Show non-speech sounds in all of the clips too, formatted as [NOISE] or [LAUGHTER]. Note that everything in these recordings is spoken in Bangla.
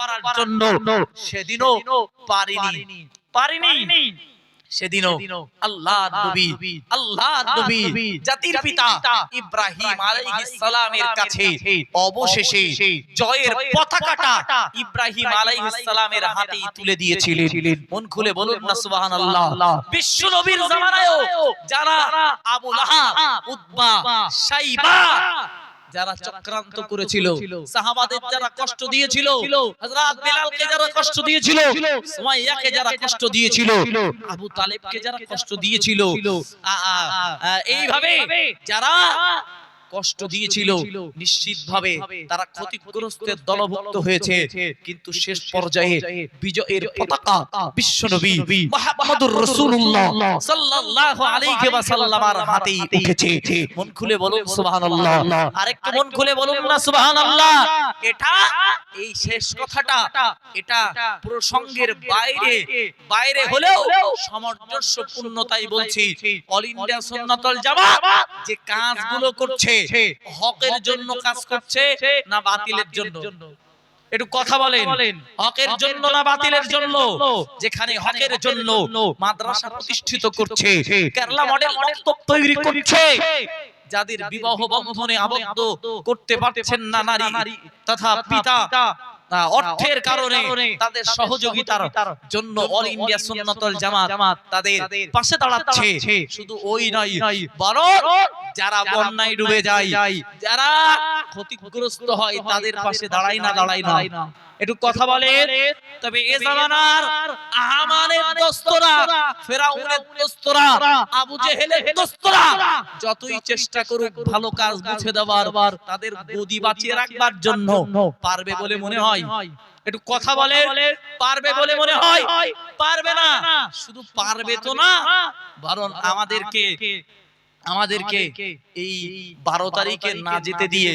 করার জন্য সেদিনও পারিনি। পারিনি। সেদিনও আল্লাহ নবী আল্লাহ নবী জাতির পিতা ইব্রাহিম আলাইহিস সালামের কাছে অবশেষে জয়ের পতাকাটা ইব্রাহিম আলাইহিস সালামের হাতেই তুলে দিয়েছিলেন। মন খুলে বলুন না সুবহানাল্লাহ। বিশ্ব নবীর জামানায়ও যারা আবু লাহাব উতবা সাইবা যারা চক্রান্ত করেছিল সাহাবাদের যারা কষ্ট দিয়েছিল হযরত বিলালকে যারা কষ্ট দিয়েছিল সুমাইয়াকে যারা কষ্ট দিয়েছিল আবু তালেবকে যারা কষ্ট দিয়েছিল এইভাবে যারা কষ্ট দিয়েছিল নিশ্চিতভাবে তারা ক্ষতিগ্রস্তের দলভুক্ত হয়েছে। কিন্তু শেষ পর্যায়ে বিজয়ের পতাকা বিশ্বনবী মুহাম্মদুর রাসূলুল্লাহ সাল্লাল্লাহু আলাইহি ওয়াসাল্লামের হাতেই উঠেছে। মন খুলে বলুন সুবহানাল্লাহ। আরেকটু মন খুলে বলুন না সুবহানাল্লাহ। এটা এই শেষ কথাটা, এটা প্রসঙ্গের বাইরে বাইরে হলেও সামঞ্জস্যপূর্ণতাই বলছি। অল ইন্ডিয়া সুন্নাতুল জামাত যে কাজগুলো করছে, হকের জন্য কাজ করছে না বাতিলের জন্য? একটু কথা বলেন। হকের জন্য না বাতিলের জন্য? যেখানে হকের জন্য মাদ্রাসা প্রতিষ্ঠিত করছে, কেরালা মডেল তৈরি করছে। যাদের বিবাহ বন্ধনে আবদ্ধ করতে পারছেন না নারী তথা পিতা অর্থের কারণে তাদের সহযোগিতার জন্য অল ইন্ডিয়া সুন্নাতুল জামাত তাদের পাশে দাঁড়াচ্ছে। শুধু ওই নয় বরং যারা বন্যায় ডুবে যায় যারা ক্ষতিগ্রস্ত হয় তাদের পাশে দাঁড়াই না দাঁড়াই না। একটু কথা বলেন তবে এ জামানার আহামানের দোস্তরা ফেরাউনের দোস্তরা আবু জেহেলের দোস্তরা যতই চেষ্টা করুক ভালো কাজ মুছে দেওয়ার তাদের গদি বাঁচিয়ে রাখবার জন্য পারবে বলে মনে হয়। একটু কথা বলে পারবে বলে মনে হয়। পারবে না। শুধু পারবে তো না। বরং আমাদেরকে আমাদেরকে এই বারো তারিখে না যেতে দিয়ে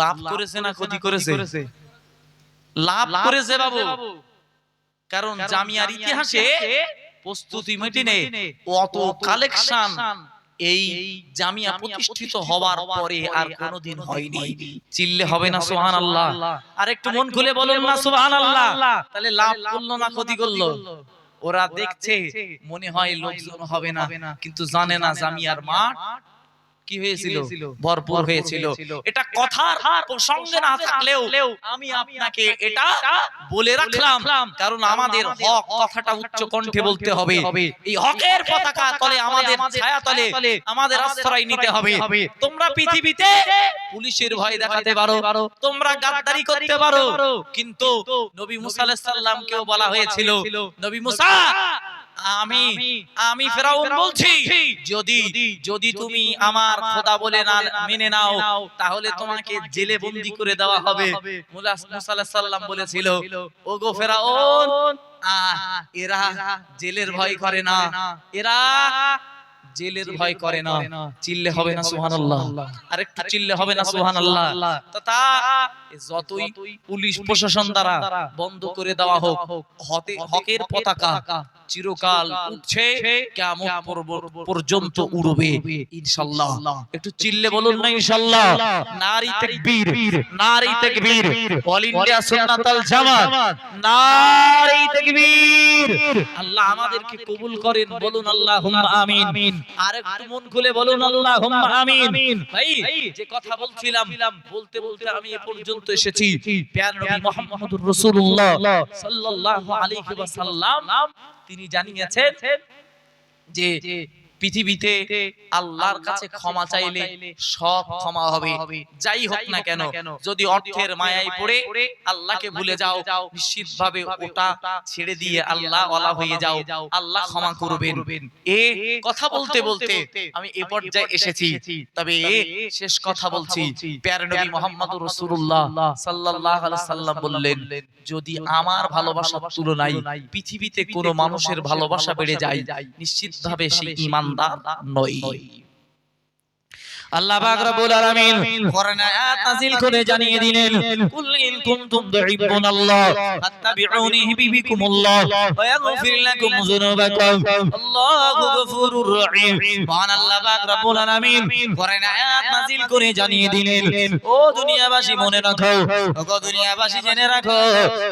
লাভ করেছে না ক্ষতি করেছে? লাভ করেছে বাবু। কারণ জামিয়ার ইতিহাসে প্রস্তুতি মিটিনে অত কালেকশন এই জামিয়া প্রতিষ্ঠিত হওয়ার পরে আর কোনোদিন হয়নি। চিল্লে হবে না সোহান আল্লাহ আর একটু মন খুলে বলুন না সোহান আল্লাহ তাহলে লাভ করল না ক্ষতি করল। ওরা দেখছে মনে হয় লোকজন হবে না কিন্তু জানে না জামিয়ার মাঠ। কি হয়েছিল? ভরপুর হয়েছিল। এটা কথার প্রসঙ্গে না থাকলেও আমি আপনাকে এটা বলে রাখলাম। কারণ আমাদের হক কথাটা উচ্চ কণ্ঠে বলতে হবে। এই হকের পতাকা তলে আমাদের ছায়া তলে আমাদের আশ্রয় নিতে হবে। তোমরা পৃথিবীতে পুলিশের ভয় দেখাতে পারো। তোমরা গাদ্দারি করতে পারো। কিন্তু নবী মুসা আলাইহিস সালামকেও বলা হয়েছিল। নবী মুসা! আমি আমি ফেরাউন বলছি যদি যদি তুমি আমার খোদা বলে না মেনে নাও তাহলে তোমাকে জেলে বন্দি করে দেওয়া হবে। মুলা মুসা আলাইহিস সালাম বলেছিল ওগো ফেরাউন এরা জেলের ভয় করে না। এরা জেলের ভয় করে না। চিল্লে হবে না সুবহানাল্লাহ। আর একটু চিল্লে হবে না সুবহানাল্লাহ। তো তা যতই পুলিশ প্রশাসন দ্বারা বন্ধ করে দেওয়া হোক হকের পতাকা চিরকাল উঠছে পর্ব- পর্যন্ত উড়বে ইনশাআল্লাহ। একটু চিল্লে বলুন না ইনশাআল্লাহ। নারী তাকবীর। নারী তাকবীর। All India Sunnatul Jamaat. নারী তাকবীর। আল্লাহ আমাদেরকে কবুল করেন বলুন আল্লাহুম্মা আমিন। আর একটু মন খুলে বলুন আল্লাহুম্মা আমিন। ভাই যে কথা বলছিলাম বলতে বলতে আমি এ পর্যন্ত এসেছি। প্যার নবী মুহাম্মদুর রাসূলুল্লাহ সাল্লাল্লাহু আলাইহি ওয়াসাল্লাম। তিনি জানিয়েছেন যে পৃথিবীতে আল্লাহর কাছে ক্ষমা চাইলে সব ক্ষমা হবে। যাই হোক না কেন যদি অর্থের মায়ায় পড়ে আল্লাহকে ভুলে যাও নিশ্চিতভাবে ওটা ছেড়ে দিয়ে আল্লাহ ওয়ালা হয়ে যাও আল্লাহ ক্ষমা করবেন। এ কথা বলতে বলতে আমি এ পর্যায়ে এসেছি। তবে এ শেষ কথা বলছি। প্যার নবী মোহাম্মদুর রাসূলুল্লাহ সাল্লাল্লাহু আলাইহি সাল্লাম বললেন যদি আমার ভালোবাসার তুলনায় পৃথিবীতে কোনো মানুষের ভালোবাসা বেড়ে যায় নিশ্চিতভাবে সে ইমানদার নয় আল্লাহ পাক রব্বুল আলামিন কোরআন আয়াত নাযিল করে জানিয়ে দিলেন, কুল ইন কুনতুম তুহিব্বুনাল্লাহ ফাত্তাবিউনি ইউহিব্বুকুমুল্লাহ ওয়া ইয়াগফির লাকুম যুনুবাকুম, আল্লাহু গফুরুর রহিম। মহান আল্লাহ পাক রব্বুল আলামিন কোরআন আয়াত নাযিল করে জানিয়ে দিলেন, ও দুনিয়াবাসী, মনে রাখো ও দুনিয়াবাসী, জেনে রাখো,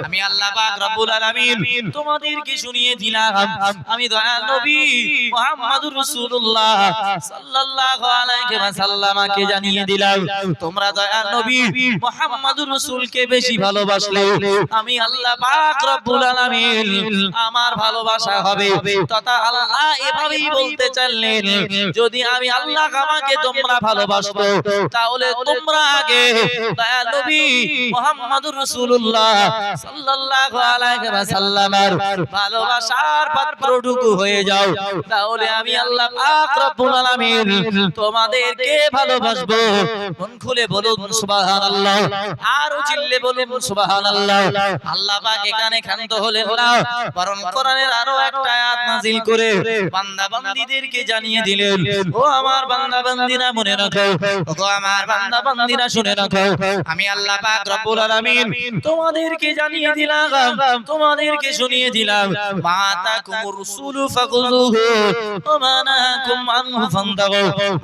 আমি আল্লাহ পাক রব্বুল আলামিন তোমাদেরকে শুনিয়ে দিলাম, আমি দয়াল নবী মুহাম্মদুর রাসূলুল্লাহ সাল্লাল্লাহু আলাইহি ওয়াসাল্লামকে জানিয়ে দিলাম, তোমরা নবী মুহাম্মদুর রাসূলকে বেশি ভালোবাসলে, আমি আল্লাহ পাক রব্বুল আলামিন আমার ভালোবাসা হবে। তথা আল্লাহ এভাবেই বলতে চাইলেন, যদি আমি আল্লাহ আমাকে তোমরা ভালোবাসতো, তাহলে তোমরা আগে দয়াল নবী মুহাম্মদুর রাসূলুল্লাহ সাল্লাল্লাহু আলাইহি ওয়াসাল্লামের ভালোবাসার পাত্রটুকু হয়ে যাও। তাহলে আমি আল্লাহ পাক রব্বুল আলামিন তোমাদেরকে ভালোবাসবো। মন খুলে বলুন চিল্লে বলুন আল্লাহ পাক এখানে বরং কোরআনের আরও একটা আয়াত করে বান্দা জানিয়ে দিলেন। ও আমার বান্দা মনে রাখো। ও আমার বান্দা শুনে রাখো। আমি আল্লাহ পাক রব্বুল আলামিন তোমাদেরকে জানিয়ে দিলাম। তোমাদেরকে শুনিয়ে দিলাম। মাতা কুমুর রাসূলু ফাকুযুহু আনহু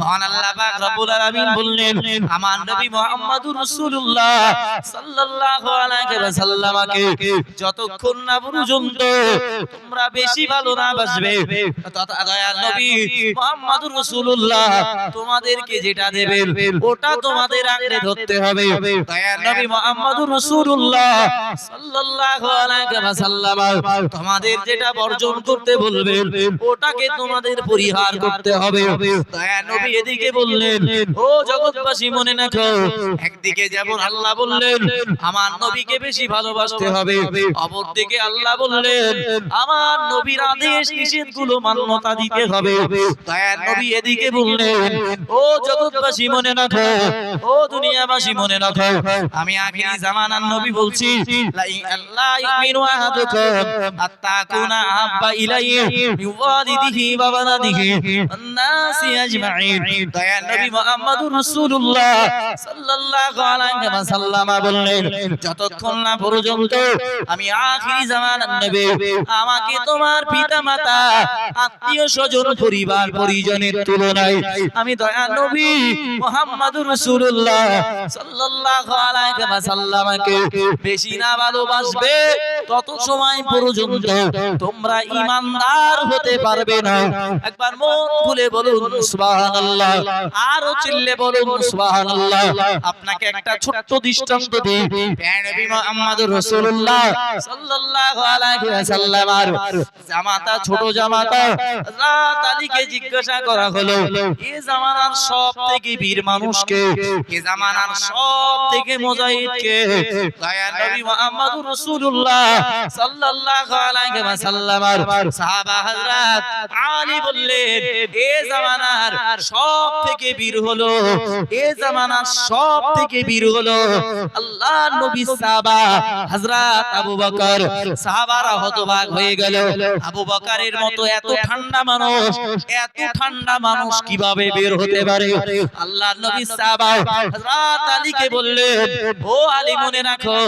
মহান আল্লাহ পাক রব্বুল আলামিন বললেন, আমার নবী রাসূলুল্লাহ সাল্লাল্লাহু আলাইহি যতক্ষণ না পর্যন্ত তোমরা বেশি ভালো না বাসবে নবী রাসূলুল্লাহ তোমাদেরকে যেটা দেবেন ওটা তোমাদের আঁকড়ে ধরতে হবে। নবী রাসূলুল্লাহ সাল্লাল্লাহু আলাইহি তোমাদের যেটা বর্জন করতে বলবেন, ওটাকে তোমাদের পরিহার করতে হবে। দয়াল নবী এদিকে বললেন ও জগৎবাসী মনে রাখো একদিকে যেমন আল্লাহ বললেন আমার নবীকে বেশি ভালোবাসতে হবে। অপরদিকে আল্লাহ বললেন আমার নবীর আদেশ নিষেধগুলো মান্যতা দিতে হবে। দয়াল নবী এদিকে বললেন ও জগৎবাসী মনে রাখো ও দুনিয়াবাসী মনে রাখো। আমি আখিরি জামানার নবী বলছি ইল্লা ইউমিনু আহাদুকুম হাত্তা কুনা আহাব্বা ইলাইহি মিন ওয়ালিদিহি ওয়া ওয়ালাদিহি ওয়ান নাসি আজমাইন। দয়াল নবী মুহাম্মদুর রাসূলুল্লাহ সাল্লাল্লাহু আলাইহি ওয়াসাল্লাম বললেন, যতক্ষণ না পর্যন্ত আমি আখিরি জামানার নবী, আমাকে তোমার পিতামাতা, আত্মীয় স্বজন, পরিবার পরিজনের তুলনায় আমি দয়া নবী মুহাম্মদুর রাসূলুল্লাহ সাল্লাল্লাহু আলাইহি ওয়াসাল্লামকে বেশি না ভালোবাসবে। তত সময় পর্যন্ত তোমরা ঈমানদার হতে পারবে না। একবার মন খুলে বলুন, সুবহানাল্লাহ। আরও চিল্লে বলুন, সুবহানাল্লাহ। আপনাকে একটা ছোট্ট দৃষ্টান্ত দিই। নবী মুহাম্মদুর রাসূলুল্লাহ সাল্লাল্লাহু আলাইহি ওয়াসাল্লাম আর জামাতা, ছোট জামাতা হযরত আলীকে জিজ্ঞাসা করা হলো এই জামানার সব থেকে বীর মানুষকে এই জামানার সব থেকে মুজাহিদকে? দয়াল নবী মুহাম্মদুর রাসূলুল্লাহ সাল্লাল্লাহু আলাইহি সাহাবা হযরত আলী বললেন এই জামানার সব থেকে বীর হলো এই জামানার সব থেকে বীর হলো আল্লাহ নবী সাহাবা হযরত আবু বকর। সাহাবারা হতবাক হয়ে গেল। আবু বকরের মতো এত ঠান্ডা মানুষ, এত ঠান্ডা মানুষ কীভাবে বের হতে পারে? আল্লাহ নবী সাহাবা হযরত আলীকে বললেন, ও আলী মনে রাখো,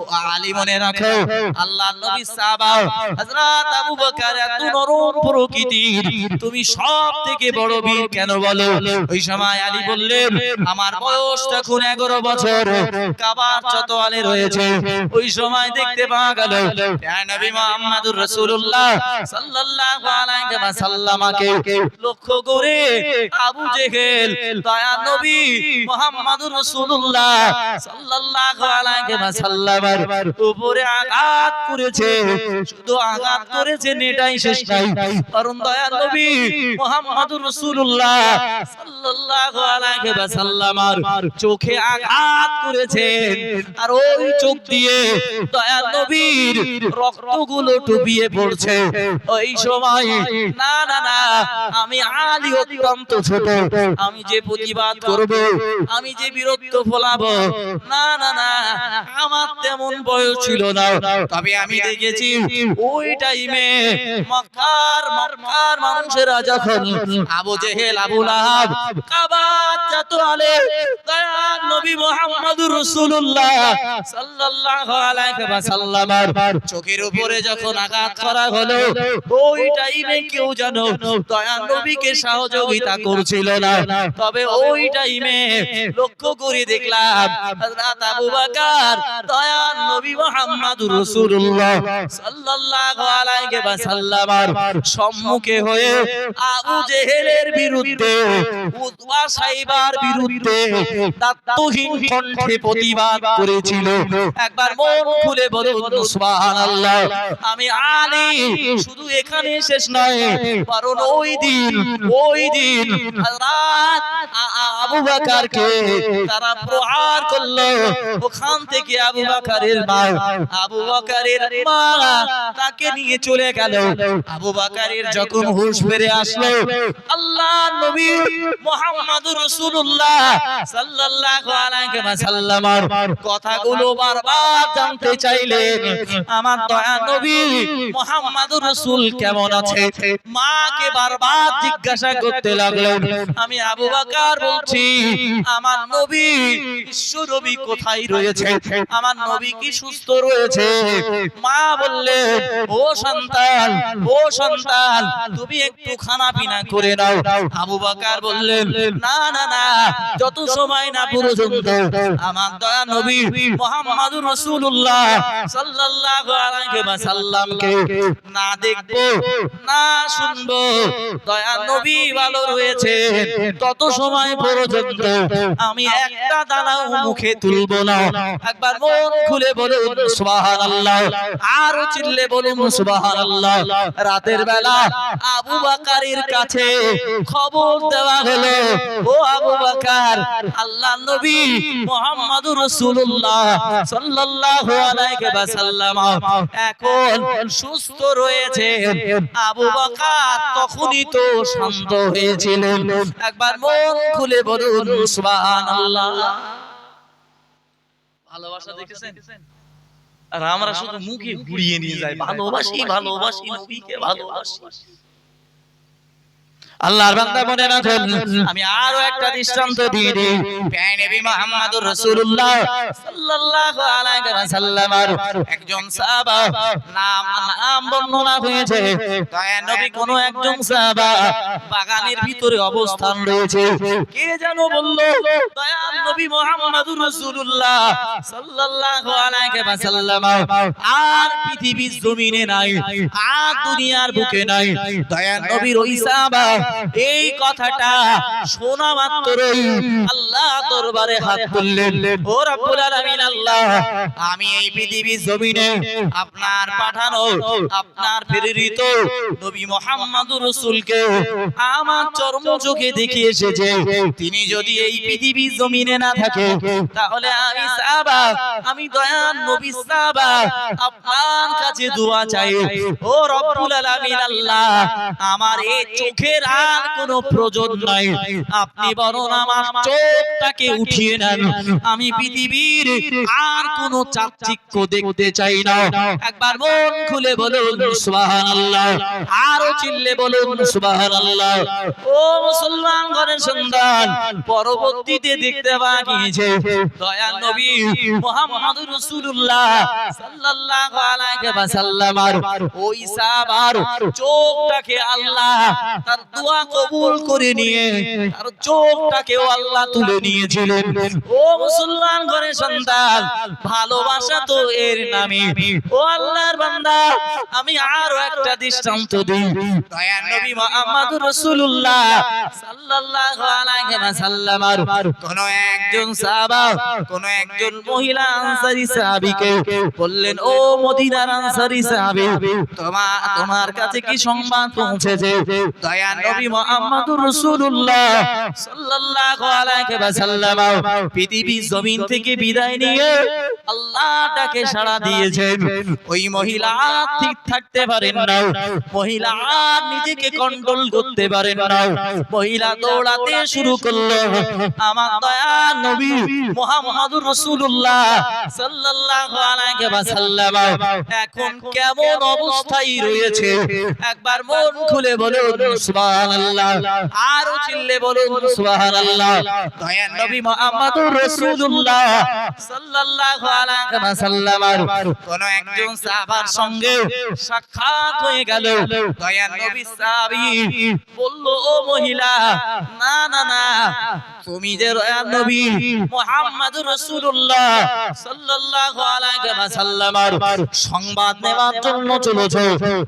ও আলী মনে রাখো আল্লাহ নবী সাহাবা হযরত আবু বকর এত নরম প্রকৃতির তুমি সব থেকে বড় বীর কেন বলো? ওই সময় আলী বললেন আমার বয়স তখন এগারো বছর কাবার চতোয়ালে রয়েছে ওই সময় দেখতে পাওয়া গেল ইয়া নবী মুহাম্মদুর রাসূলুল্লাহ সাল্লাল্লাহু আলাইহি ওয়াসাল্লামকে লক্ষ্য করে আবু জেহেল দয়া নবী মুহাম্মদুর রাসূলুল্লাহ সাল্লাল্লাহু আলাইহি ওয়াসাল্লামের উপরে আঘাত করেছে। শুধু আঘাত করেছে এটাই শেষ নাই। কারণ দয়া নবী মুহাম্মদুর রাসূলুল্লাহ সাল্লাল্লাহু আলাইহি ওয়াসাল্লামের চোখে আঘাত করেছেন আর ওই চোখ দিয়ে দয়া নবীর রক্তগুলো টুপিয়ে পড়ছে। ওই সময়, না না না, আমি আলী অত্যন্ত ছোট। আমি যে প্রতিবাদ করব, আমি যে বীরত্ব ফলাবো, না না না, আমার তেমন বয়স ছিল না। তবে আমি দেখেছি ওই টাইমে মক্কার মক্কার মানুষেরা যখন আবু জেহেল আবু লাহাব আলে নবী মুহাম্মদুর রাসূলুল্লাহ সাল্লাল্লাহু আলাইহি ওয়াসাল্লামের চোখের উপরে যখন আঘাত করা হলো ওই টাইমে কেউ জানো দয়ার নবীকে সহযোগিতা করছিল না। তবে ওই টাইমে লক্ষ্য করে দেখলাম হযরত আবু বকর নবী মুহাম্মদুর রাসূলুল্লাহ সাল্লাল্লাহু আলাইহি ওয়াসাল্লামের সম্মুখে হয়ে আবু জেহেলের বিরুদ্ধে উতবা সাইবার বিরুদ্ধে তাত্ত্বহীন কণ্ঠে প্রতিবাদ করেছিল। একবার মন খুলে বলুন সুবহানাল্লাহ। আমি আলী শুধু এখানে শেষ নয় কারণ ওই দিন ওই দিন আ- আবু বকরকে তারা প্রহার করল। ওখান থেকে আবু বকরের মা আবু বকরের মা তাকে নিয়ে চলে গেল। আবু বকরের যখন হুঁশ ফিরে আসলো আল্লাহ নবী মুহাম্মদুর রাসূলুল্লাহ সাল্লাল্লাহু আলাইহি ওয়াসাল্লামের কথাগুলো বারবার জানতে চাইলেন আমার দয়া নবী মুহাম্মদুর রাসূল কেমন আছে? মাকে বারবার জিজ্ঞাসা করতে লাগলেন আমি আবু বকর বলছি আমার নবী বিশ্ব নবী কোথায় রয়েছে? আমার নবী কি সুস্থ রয়েছে? মা বললেন ও সন্তান ও সন্তান, তুমি একটু খানা পিনা করে নাও। আবু বকর বললেন না না না, যত সময় না পর্যন্ত আমার দয়া নবী মুহাম্মদুর রাসূলুল্লাহ সাল্লাল্লাহু আলাইহি ওয়াসাল্লামকে না দেখব, না শুনব, দয়া নবী ভালো রয়েছে, তত সময় পর্যন্ত আমি একটা দানাও মুখে তুলবো না। একবার মন খুলে বলুন, সুবহানাল্লাহ। আর চিল্লে বলুন সুবহানাল্লাহ। রাতের বেলা আবু বকরের কাছে খবর দেওয়া হলো। ও আবু বকর আল্লাহ নবী মুহাম্মদুর রাসূলুল্লাহ সাল্লাল্লাহু আলাইহি ওয়াসাল্লাম। এখন সুস্থ রয়েছে। আবু বকর তখনই তো শান্ত হয়েছিলেন। একবার মন খুলে বলুন সুবহানাল্লাহ। ভালোবাসা দেখেছেন? আর আমরা শুধু মুখে ঘুরিয়ে নিয়ে যাই ভালোবাসি ভালোবাসি নবীকে ভালোবাসি। আল্লাহর বান্দা মনে রাখুন আমি আরও একটা দৃষ্টান্ত দিয়ে দিই। প্যায় নবী মুহাম্মদুর রাসূলুল্লাহ সাল্লাল্লাহু আলাইহি ওয়াসাল্লামের একজন সাহাবা নাম নাম বর্ণনা হয়েছে। দয়া নবী কোন একজন সাহাবা বাগানের ভিতরে অবস্থান রয়েছে। কে যেন বলল দয়া নবী মুহাম্মদুর রাসূলুল্লাহ সাল্লাল্লাহু আলাইহি ওয়াসাল্লাম আর পৃথিবীর জমিনে নাই আর দুনিয়ার বুকে নাই। দয়া নবীর ওই সাহাবা এই কথাটা শোনা মাত্রই আল্লাহ দরবারে হাত তুললেন। ও রব্বুল আলামিন আল্লাহ, আমি এই পৃথিবীর জমিনে আপনার পাঠানো, আপনার প্রেরিত নবী মুহাম্মদুর রাসূলকে আমার চরম চোখে দেখে এসেছে। তিনি যদি এই পৃথিবীর জমিনে না থাকে, তাহলে আমি সাহাবা, আমি দয়ান নবী সাহাবা, আপনার কাছে দোয়া চাই। ও রব্বুল আলামিন আল্লাহ, আমার এই চোখের আর কোনো প্রয়োজন নাই। আপনি বরং আমার চোখটাকে উঠিয়ে নেন। আমি পৃথিবীর আর কোনো চাকচিক্য দেখতে চাই না। একবার মন খুলে বলুন সুবহানাল্লাহ। আরও চিল্লে বলুন সুবহানাল্লাহ। ও মুসলমান ঘরের সন্তান পরবর্তীতে দেখতে পাওয়া দয়াল নবী মুহাম্মদুর রাসূলুল্লাহ সাল্লাল্লাহু আলাইহি ওয়াসাল্লামের ওই সাহাবার চোখটাকে আল্লাহ তার দোয়া কবুল করে নিয়ে তার চোখটাকেও আল্লাহ তুলে নিয়েছিলেন। ও মুসলমান ঘরের সন্তান, ভালোবাসা তো এর নামে। ও আল্লাহর বান্দা, আমি আরও একটা দৃষ্টান্ত দিই। দয়ার নবী মুহাম্মদুর রাসূলুল্লাহ সাল্লাল্লাহু আলাইহি ওয়াসাল্লামের কোন একজন সাহাবা, কোন একজন মহিলা আনসারী সাহাবীকে বললেন, ও মদিনার আনসারী সাহাবী তোমার তোমার কাছে কি সংবাদ পৌঁছেছে? দয়ার নবী মুহাম্মদুর রাসূলুল্লাহ সাল্লাল্লাহু আলাইহি ওয়াসাল্লাম পৃথিবী জমিন থেকে বিদায় নিয়ে আল্লাহ ডাকে সাড়া দিয়েছেন। ওই মহিলা ঠিক থাকতে পারেন না। মহিলা নিজেকে কন্ট্রোল করতে পারেন না। মহিলা দৌড়াতে শুরু করল। আমার দয়া নবী মুহাম্মদুর রাসূলুল্লাহ সাল্লাল্লাহু আলাইহি ওয়াসাল্লাম এখন কেমন অবস্থায় রয়েছে? একবার মন খুলে বলুন সুবহানাল্লাহ। আরও চিল্লে বলুন সুবহানাল্লাহ। দয়া নবী মুহাম্মদুর রাসূলুল্লাহ সাল্লাল্লাহু আলাইহি ওয়াসাল্লাম। কোন একজন সাহাবার সঙ্গে সাক্ষাৎ হয়ে গেল। দয়া নবী সাহাবী বলল ও মহিলা না না না। তুমি যে দয়া নবী মুহাম্মদুর রাসূলুল্লাহ সাল্লাল্লাহু আলাইহি ওয়াসাল্লাম সংবাদ নেওয়ার জন্য চলেছো।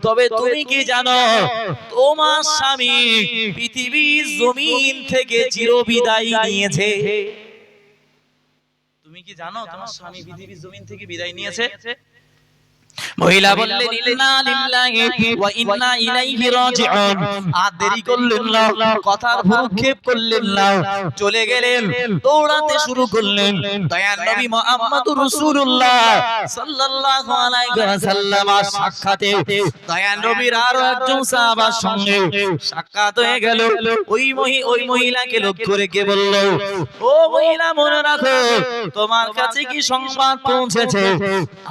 তবে তুমি কি জানো তোমার স্বামী পৃথিবীর জমিন থেকে চিরবিদায় নিয়েছে। তুমি কি জানো তোমার স্বামী পৃথিবীর জমিন থেকে বিদায় নিয়েছে? মহিলা বললেন ইন্না লিল্লাহি ওয়া ইন্না ইলাইহি রাজিউন। আর দেরি করলেন না। কথার ভ্রুক্ষেপ করলেন না। চলে গেলেন দৌড়াতে শুরু করলেন। দয়ার নবী মুহাম্মদুর রাসূলুল্লাহ সাল্লাল্লাহু আলাইহি ওয়াসাল্লাম সাক্ষাতে দয়ার নবীর আরও একজন সাহাবার সঙ্গে সাক্ষাৎ হয়ে গেল। ওই মহি ওই মহিলাকে লক্ষ্য রেখে বলল ও মহিলা মনে রাখো তোমার কাছে কি সংবাদ পৌঁছেছে?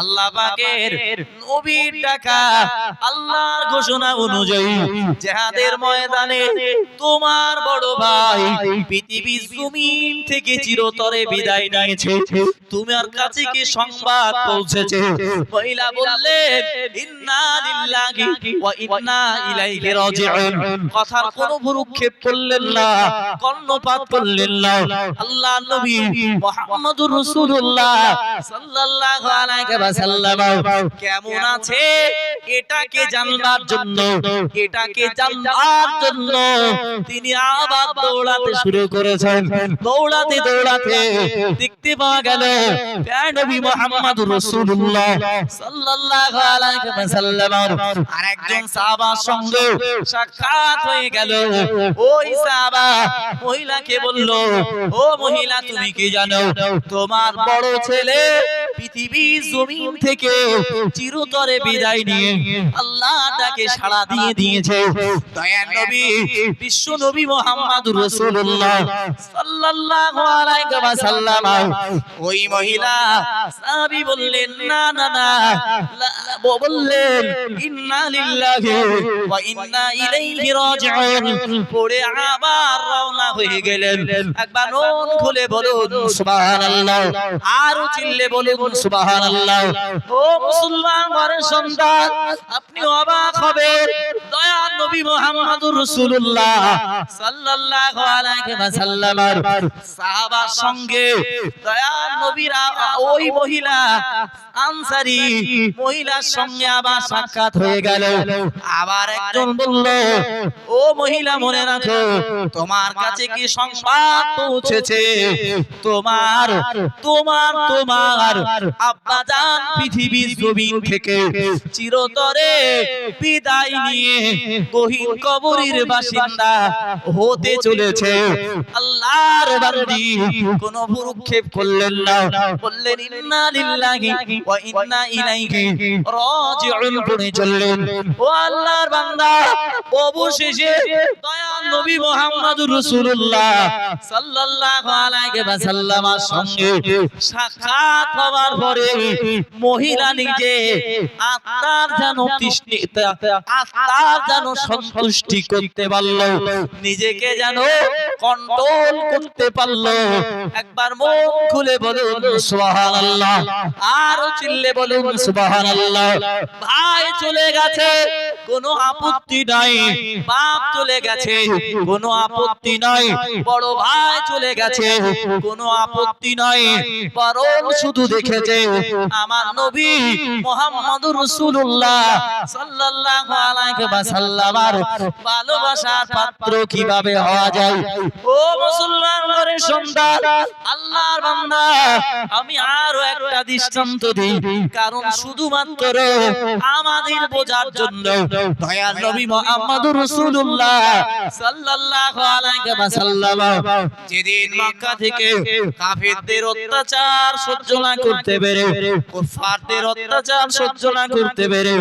আল্লাহ পাকের নবীর ডাকা আল্লাহর ঘোষণা অনুযায়ী জিহাদের ময়দানে তোমার বড় ভাই পৃথিবীর জমিন থেকে চিরতরে বিদায় নিয়েছে। তোমার কাছে কি সংবাদ পৌঁছেছে? মহিলা বললেন ইন্না লিল্লাহি ওয়া ইন্না ইলাইহি রাজিউন। কথার কোনো ভ্রুক্ষেপ করলেন না কর্ণপাত করলেন না। আল্লাহ নবী মুহাম্মদুর রাসূলুল্লাহ সাল্লাল্লাহু আলাইহি ওয়াসাল্লাম। কেমন আছে? এটাকে জানবার জন্য? এটাকে জানবার জন্য? তিনি আবার দৌড়াতে শুরু করেছেন। দৌড়াতে দৌড়াতে দেখতে পাওয়া গেল নবী মুহাম্মদুর রাসূলুল্লাহ সাল্লাল্লাহু আলাইহি ওয়াসাল্লাম আর একজন সাহাবার সঙ্গে সাক্ষাৎ হয়ে গেল। ওই সাহাবা মহিলাকে বলল ও মহিলা তুমি কি জানো? তোমার বড় ছেলে পৃথিবীর জমিন থেকে চিরতরে বিদায় নিয়ে আল্লাহ তাকে সাড়া দিয়ে দিয়েছে। দয়ার নবী, বিশ্ব নবী মুহাম্মদুর রাসূলুল্লাহ সাল্লাল্লাহু আলাইহি ওই মহিলা সাহাবী বললেন, না না না। বললেন, ইন্না লিল্লাহি ওয়া ইন্না ইলাইহি রাজিউন। পড়ে আবার রওনা হয়ে গেলেন। একবার মন খুলে বলুন, সুবহানাল্লাহ। আর চিল্লে বলুন, সুবহানাল্লাহ। ও মুসলমান সন্তান, আপনি অবাক হবেন। দয়া নবী রাসূলুল্লাহ সাল্লাল্লাহু আলাইহি সাহাবার সঙ্গে দয়া ওই মহিলা মহিলার সঙ্গে আবার সাক্ষাৎ হয়ে গেল। আবার একজন বলল, ও মহিলা, মনে রাখো, তোমার কাছে কি সংবাদ পৌঁছেছে? তোমার তোমার তোমার আব্বা পৃথিবীর জমিন থেকে চিরতরে বিদায় নিয়ে গহীন কবরের বাসিন্দা হতে চলেছে। আল্লাহর বান্দি। কোন ভুরুক্ষেপ করলেন না। বললেন ইন্না লিল্লাহি ওয়া ইন্না ইলাইহি রাজিউন পড়ে চললেন। ও আল্লাহর বান্দা অবশেষে দয়াল নবী মুহাম্মদুর রাসূলুল্লাহ সাল্লাল্লাহু আলাইহি ওয়াসাল্লামের সঙ্গে সাক্ষাৎ হওয়ার পরে মহিলা নিজে আত্মার যেন তৃষ্ণিতা আত্মার যেন সন্তুষ্টি করতে পারল। নিজেকে যেন কন্ট্রোল করতে পারল। একবার মন খুলে বলুন সুবহানাল্লাহ। আর চিল্লে বলুন সুবহানাল্লাহ। ভাই চলে গেছে কোনো আপত্তি নাই। বাপ চলে গেছে কোনো আপত্তি নাই। বড় ভাই চলে গেছে কোনো আপত্তি নাই। বরং শুধু দেখেছে আমার নবী মুহাম্মাদুর রাসূলুল্লাহ সাল্লাল্লাহু আলাইহি ভালোবাসার পাত্র কীভাবে হওয়া যায়? ও মুসলমান ঘরের সন্তান, আল্লাহর বান্দা, আমি আরও একটা দৃষ্টান্ত দিই। কারণ শুধুমাত্র আমাদের বোঝার জন্য দয়াল নবী মুহাম্মদুর রাসূলুল্লাহ সাল্লাল্লাহু আলাইহি যেদিন মক্কা থেকে কাফেরদের অত্যাচার সহ্য না করতে পেরে কুফারদের অত্যাচার সহ্য না করতে পেরে।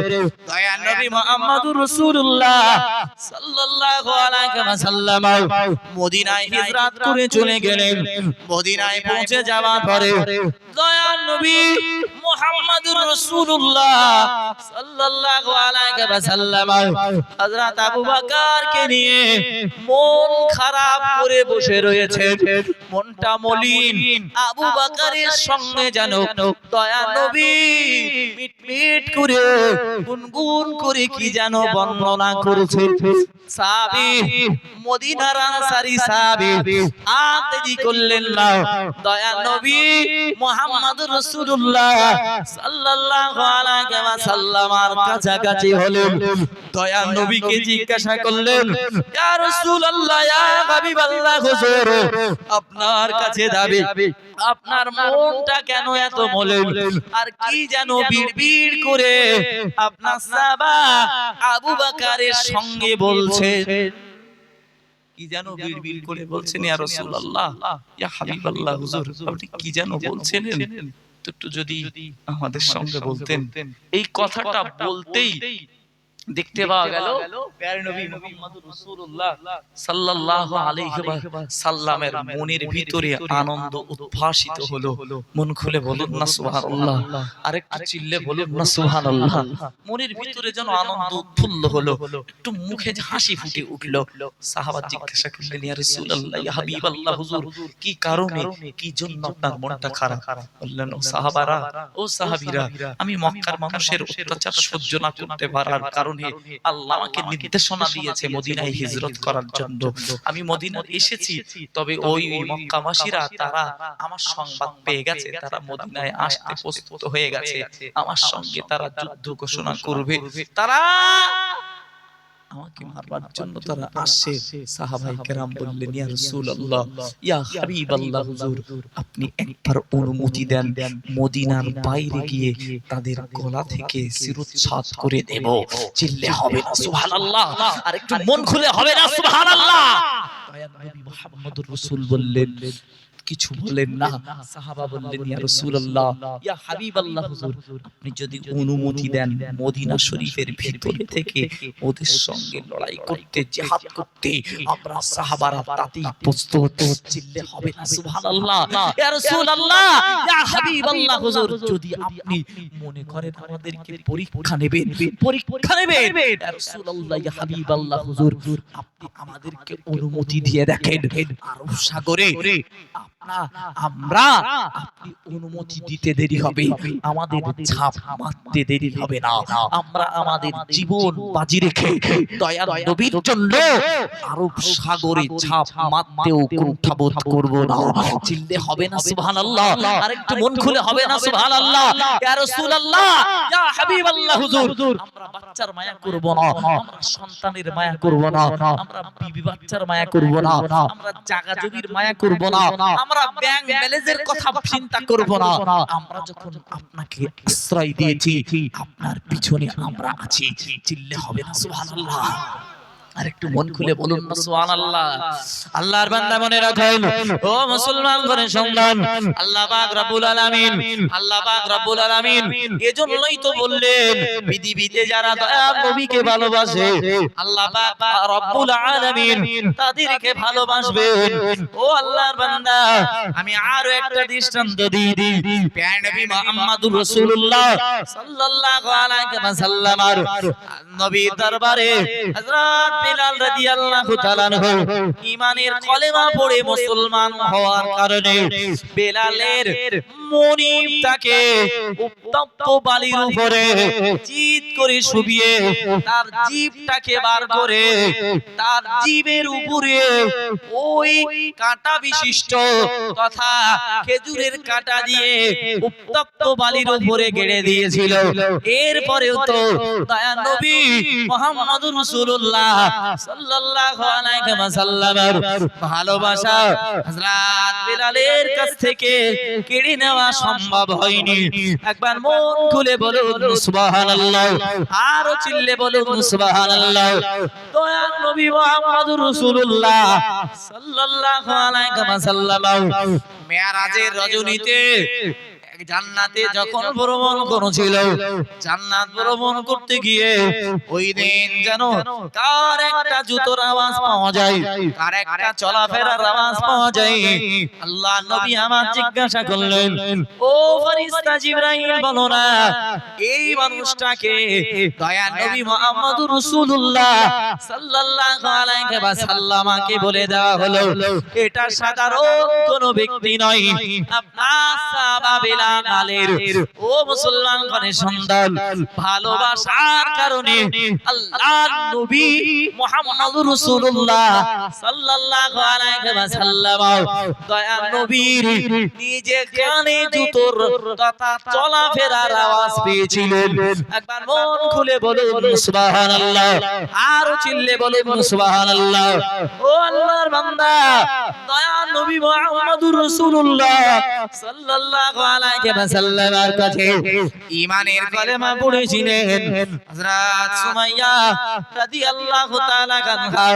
দয়াল নবী মুহাম্মদুর রাসূলুল্লাহ সাল্লাল্লাহু আলাইহি ওয়াসাল্লাম মদিনায় হিজরত করে চলে গেলেন। মদিনায় পৌঁছে যাওয়ার পরে দয়াল নবী মুহাম্মদুর রাসূলুল্লাহ সাল্লাল্লাহু আলাইহি ওয়াসাল্লাম হযরত আবু বকরকে নিয়ে মন খারাপ করে বসে রয়েছেন। মনটা মলিন। আবু বকরের সঙ্গে যেন দয়াল নবী মিটমিট করে, গুনগুন করে কি যেন বর্ণনা করেছে? মদিনার করলেন না। দয়াল নবী রাসূলুল্লাহ সাল্লাল্লাহু আলাইহি কাছাকাছি হলেন। দয়াল নবীকে জিজ্ঞাসা করলেন, ইয়া রাসূলুল্লাহ, ইয়া হুজুর, আপনার কাছে যাবে। আপনার মনটা কেন এত মলিন? আর কি যেন বিড়বিড় করে আপনার সাবা আবু বাকারের সঙ্গে বলছে কি যেন বিড়বিড় করে বলছেন ইয়া রাসূলুল্লাহ। ইয়া হাবিবাল্লাহ হুজুর আপনি কি যেন বলছেন? একটু যদি আমাদের সঙ্গে বলতেন। এই কথাটা বলতেই দেখতে পাওয়া গেল সাল্লাল্লাহু আলাইহি সাল্লামের মনের ভিতরে আনন্দ উদ্ভাসিত হলো। মন খুলে বলুন না সুবহানাল্লাহ। আরেকটু চিল্লে বলুন না সুবহানাল্লাহ। [LAUGHS] মনের ভিতরে যেন আনন্দ উৎফুল্ল হলো। একটু মুখে হাসি ফুটে উঠল। সাহাবা জিজ্ঞাসা করলেন ইয়া রাসূলুল্লাহ ইয়া হাবিবাল্লাহ হুজুর কি কারণে কি জন্য আপনার মনটা খারাপ? বললেন ও সাহাবারা ও সাহাবীরা আমি মক্কার মানুষের অত্যাচার সহ্য না করতে পারার কারণে আল্লাহ আমাকে নির্দেশনা দিয়েছে মদিনায় হিজরত করার জন্য। আমি মদিনা এসেছি তবে ওই মক্কাবাসীরা তারা আমার সংবাদ পেয়ে গেছে তারা মদিনায় আসতে প্রস্তুত হয়ে গেছে। আমার সঙ্গে তারা যুদ্ধ ঘোষণা করবে। তারা আমাকে জন্য তারা আসছে সাহাবাই কেরাম বললেন ইয়া রাসূলুল্লাহ ইয়া হাবিবাল্লাহ হুজুর আপনি একবার অনুমতি দেন মদিনার বাইরে গিয়ে তাদের গলা থেকে শিরোচ্ছাদ করে দেব। চিল্লে হবে না সুবহানাল্লাহ। আর একটু মন খুলে হবে না সুবহানাল্লাহ। মুহাম্মদুর রাসূল বললেন কিছু বলেন না। সাহাবা বললেন ইয়া রাসূলুল্লাহ ইয়া হাবিবাল্লাহ হুজুর আপনি যদি অনুমতি দেন মদিনা শরীফের ভিতরে থেকে ওদের সঙ্গে লড়াই করতে জিহাদ করতে আমরা সাহাবারা তাতেই প্রস্তুত চিল্লে হবে না সুবহানাল্লাহ। ইয়া রাসূলুল্লাহ ইয়া হাবিবাল্লাহ হুজুর যদি আপনি মনে করেন আমাদেরকে পরীক্ষা নেবেন পরীক্ষা নেবেন। ইয়া রাসূলুল্লাহ ইয়া হাবিবাল্লাহ হুজুর আপনি আমাদেরকে অনুমতি দিয়ে দেখেন আরব সাগরে আমরা আপনি অনুমতি দিতে দেরি হবে। আমাদের ছাপ মারতে দেরি হবে না। আমরা আমাদের জীবন বাজি রেখে [LAUGHS] দয়াল নবীর জন্য আরব সাগরে ছাপ মারতেও কুণ্ঠাবোধ করব না। চিল্লে হবে না সুবহানাল্লাহ। আরেকটু মন খুলে হবে না সুবহানাল্লাহ। ইয়া রাসূলুল্লাহ ইয়া হাবিবাল্লাহ হুজুর। আমরা বাচ্চার মায়া করব না। আমরা সন্তানের মায়া করব না। আমরা বিবি বাচ্চার মায়া করব না। আমরা জাগা জমির মায়া করব না। আমরা ব্যাংক ব্যালেন্সের কথা চিন্তা করব না। আমরা যখন আপনাকে আশ্রয় দিয়েছি আপনার পিছনে আমরা আছি। চিল্লে হবে না সুবহানাল্লাহ। আর একটু মন খুলে বলুন না সুবহানাল্লাহ। আল্লাহর বান্দা মনে রাখেন ও মুসলমান করে আল্লাহ পাক রব্বুল আলামিন আল্লাহ পাক রব্বুল আলামিন। এজন্যই তো বললেন পৃথিবীতে যারা নবীকে ভালোবাসে আল্লাহ পাক রব্বুল আলামিন তাদেরকে ভালোবাসবেন। ও আল্লাহর বান্দা আমি আরও একটা দৃষ্টান্ত দিই। দিই নবী মুহাম্মদুর রাসূলুল্লাহ সাল্লাল্লাহু আলাইহি ওয়াসাল্লাম নবী দরবারে হযরত বিলাল রাদিয়াল্লাহু তাআলা ঈমানের কলেমা পড়ে মুসলমান হওয়ার কারণে বেলালের মনিব তাকে উত্তপ্ত বালির উপরে চিৎ করে শুবিয়ে তার জিভটাকে বার করে তার জিভের উপরে ওই কাঁটা বিশিষ্ট তথা খেজুরের কাঁটা দিয়ে উত্তপ্ত বালির উপরে গেড়ে দিয়েছিল। এরপরেও তো দয়া নবী রাসূলুল্লাহ সাল্লাল্লাহু আলাইহি ভালোবাসা হযরত বিলালের কাছ থেকে কেড়ে নেওয়া সম্ভব হয়নি। একবার মন খুলে বলুন, সুবহানাল্লাহ। আরও চিল্লে বলুন, সুবহানাল্লাহ। দয়া নবী মুহাম্মদুর রাসূলুল্লাহ সাল্লাল্লাহু আলাইহি রজনীতে জান্নাতে যখন ভ্রমণ করেছিল জান্নাত ভ্রমণ করতে গিয়ে ওই দিন যেন কার একটা জুতোর আওয়াজ পাওয়া যায় কার একটা চলাফেরার আওয়াজ পাওয়া যায়। আল্লাহ নবী আমার জিজ্ঞাসা করলেন ও ফেরেশতা জিবরাইল বলো না এই মানুষটাকে দয়া নবী মুহাম্মদুর রাসূলুল্লাহ সাল্লাল্লাহু আলাইহি ওয়াসাল্লামকে বলে দেওয়া হলো এটা সাধারণ কোনো ব্যক্তি নয়। আপনার সাহাবা বিলালের ও মুসলমান সন্তান, ভালোবাসার কারণে আল্লাহর নবী রাসূলুল্লাহ সাল্লাল্লাহু আলাইহি ওয়াসাল্লাম দয়া নবীর নিজে কানে জুতোর তথা চলাফেরার আওয়াজ পেয়েছিলেন। একবার মন খুলে বলুন সুবহানাল্লাহ। আরও চিল্লে বলুন সুবহানাল্লাহ। ও আল্লাহর বান্দা দয়া নবী মুহাম্মদুর রাসূলুল্লাহ সাল্লাল্লাহু আলাইহি কাছে ঈমানের পড়েছিলেন। হযরত সুমাইয়া রাদিয়াল্লাহু তাআলা আনহা।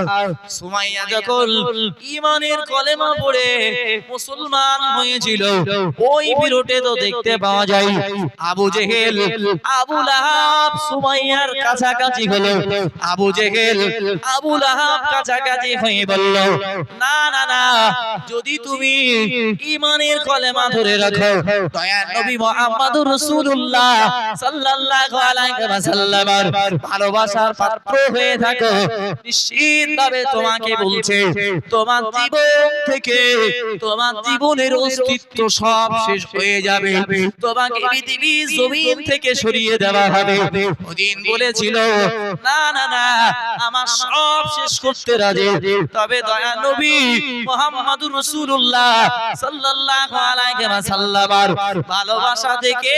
সুমাইয়া যখন ঈমানের পড়ে মুসলমান হয়েছিল, ওই বিরোটে তো দেখতে পাওয়া যায়, আবু জেহেল, আবু লাহাব সুমাইয়ার কাছাকাছি হলো। আবু জেহেল, আবু লাহাব কাছাকাছি হয়ে বলল, না না না, যদি তুমি ঈমানের কলেমা ধরে রাখো দয়া নবী মুহাম্মদুর রাসূলুল্লাহ সাল্লাল্লাহু আলাইহি ওয়াসাল্লামের ভালোবাসার পাত্র হয়ে থাকো। নিশ্চিতভাবে তোমাকে বলছে তোমার জীবন থেকে তোমার জীবনের অস্তিত্ব সব শেষ হয়ে যাবে। তোমাকে পৃথিবী জমিন থেকে সরিয়ে দেওয়া হবে। ওদিন বলেছিল না না না আমার সব শেষ করতে রাজি। তবে দয়া নবী মুহাম্মদুর রাসূলুল্লাহ সাল্লাল্লাহু আলাইহি ওয়াসাল্লামের ভালোবাসা থেকে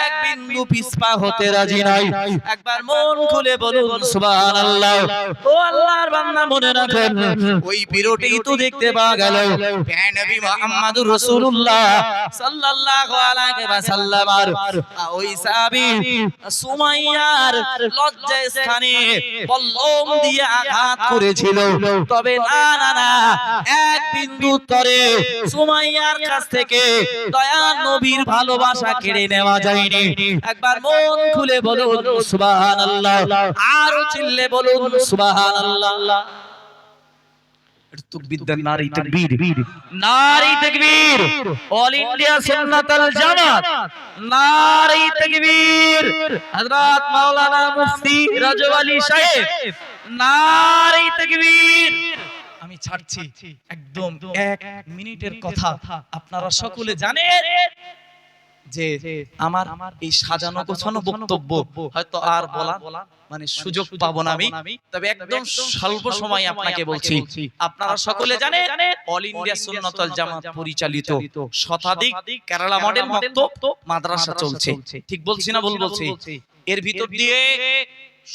এক বিন্দু পিছপা হতে রাজি নয় একবার মন খুলে বলুন, সুবহানাল্লাহ। ও আল্লাহর বান্দা মনে রাখেন, ওই বিরোটেই তো দেখতে পাওয়া গেল। নবী মুহাম্মদুর রাসূলুল্লাহ সাল্লাল্লাহু আলাইহি ওয়াসাল্লামের ওই সাহাবী সুমাইয়ার লজ্জা স্থানে বল্লম দিয়ে আঘাত করেছিল। তবে না না না, এক বিন্দু তরে সুমাইয়ার কাছ থেকে দয়া নবীর ভালোবাসা কেড়ে নেওয়া যায়নি। একবার মন খুলে বলুন, সুবহানাল্লাহ। আরও চিল্লে বলুন, সুবহানাল্লাহ। হযরত মাওলানা মুফতি রাজব সাহেব। নারী তাকবীর। আমি ছাড়ছি। একদম এক মিনিটের কথা আপনারা সকলে জানেন যে আমার এই সাজানো গোছানো বক্তব্য হয়তো আর বলা মানে সুযোগ পাবো না আমি। তবে একদম স্বল্প সময় আপনাকে বলছি। আপনারা সকলে জানেন অল ইন্ডিয়া সুন্নাতুল জামাত পরিচালিত শতাধিক কেরালা মডেল মক্তব মাদ্রাসা চলছে। ঠিক বলছি না ভুল বলছি? এর ভিতর দিয়ে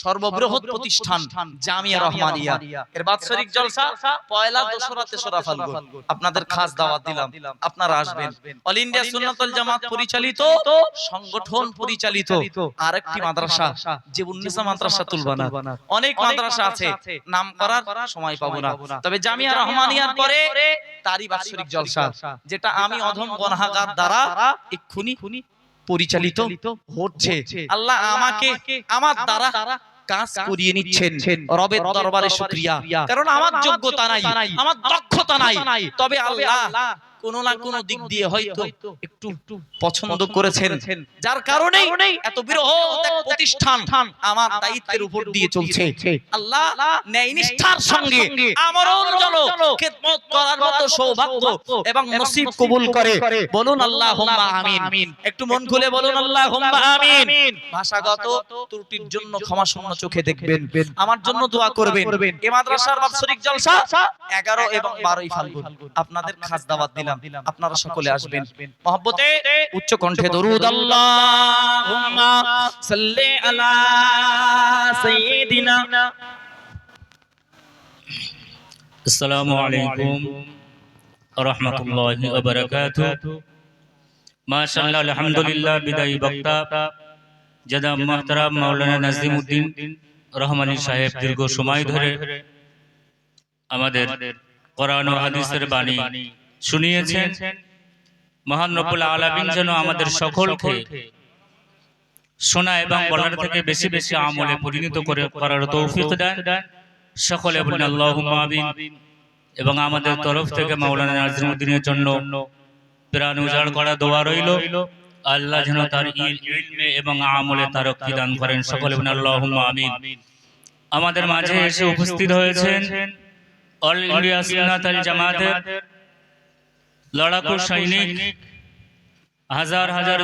সর্ববৃহৎ প্রতিষ্ঠান জামিয়া রহমানিয়া। এর বাৎসরিক জলসা পয়লা দোসরা তেসরা ফাল্গুন। আপনাদের খাস দাওয়াত দিলাম। আপনারা আসবেন। অল ইন্ডিয়া সুন্নাতুল জামাত পরিচালিত সংগঠন পরিচালিত আরেকটি মাদ্রাসা যে উন্নিসা মাদ্রাসা তুলবানা। অনেক মাদ্রাসা আছে। নাম করার সময় পাবো না। তবে জামিয়া রহমানিয়ার পরে তারই বাৎসরিক জলসা যেটা আমি অধম গণহাগার দ্বারা এক্ষুনি পরিচালিত হচ্ছে। আল্লাহ আমাকে আমার দ্বারা কাজ করিয়ে নিচ্ছেন। রবের দরবারে শুকরিয়া। কারণ আমার যোগ্যতা নাই আমার দক্ষতা নাই। তবে আল্লাহ কোনো না কোনো দিক দিয়ে হয়তো একটু পছন্দ করেছেন। যার কারণে এত বিরহ প্রতিষ্ঠান আমার দায়িত্বের উপর দিয়ে চলছে। আল্লাহ ন্যায় নিষ্ঠার সঙ্গে আমরণ জল খেদমত করার মতো সৌভাগ্য এবং নসিব কবুল করে বলুন আল্লাহুম্মা আমিন। একটু মন খুলে বলুন আল্লাহুম্মা আমিন। ভাষাগত ত্রুটির জন্য ক্ষমা শূন্য চোখে দেখবেন। আমার জন্য দোয়া করবেন। এ মাদ্রাসার বাৎসরিক জলসা 11 এবং 12 ফাল্গুন আপনাদের খাস দাওয়াত দিলাম আপনারা সকলে আসবেন। মহব্বতে উচ্চ কণ্ঠে দরুদ আল্লাহুম্মা সাল্লি আলা সাইয়্যিদিনা। আসসালামু আলাইকুম রহমতুল্লাহি ওয়া বারাকাতুহু মাশাআল্লাহ আলহামদুলিল্লাহ বিদায়ী বক্তা। জনাব মুহতারাম মাওলানা নাজিমউদ্দিন রহমানী সাহেব দীর্ঘ সময় ধরে আমাদের কোরআন ও হাদিসের বাণী শুনিয়েছেন মহান রব্বুল আলামিন যেন আমাদের সকলকে শোনা এবং বলার থেকে বেশি বেশি আমলে পরিণত করে করার তৌফিক দেন। সকলে বলেন আল্লাহুম্মা আমিন। এবং আমাদের তরফ থেকে মাওলানা নাজিমউদ্দিনের জন্য প্রাণ উজাড় করা দোয়া রইল। আল্লাহ যেন তার ইলমে এবং আমলে তার দান করেন। সকলে বলেন আল্লাহুম্মা আমিন। আমাদের মাঝে এসে উপস্থিত হয়েছেন অল ইন্ডিয়া সুন্নাত আল জামাতের লড়াকু সৈনিক হাজার হাজার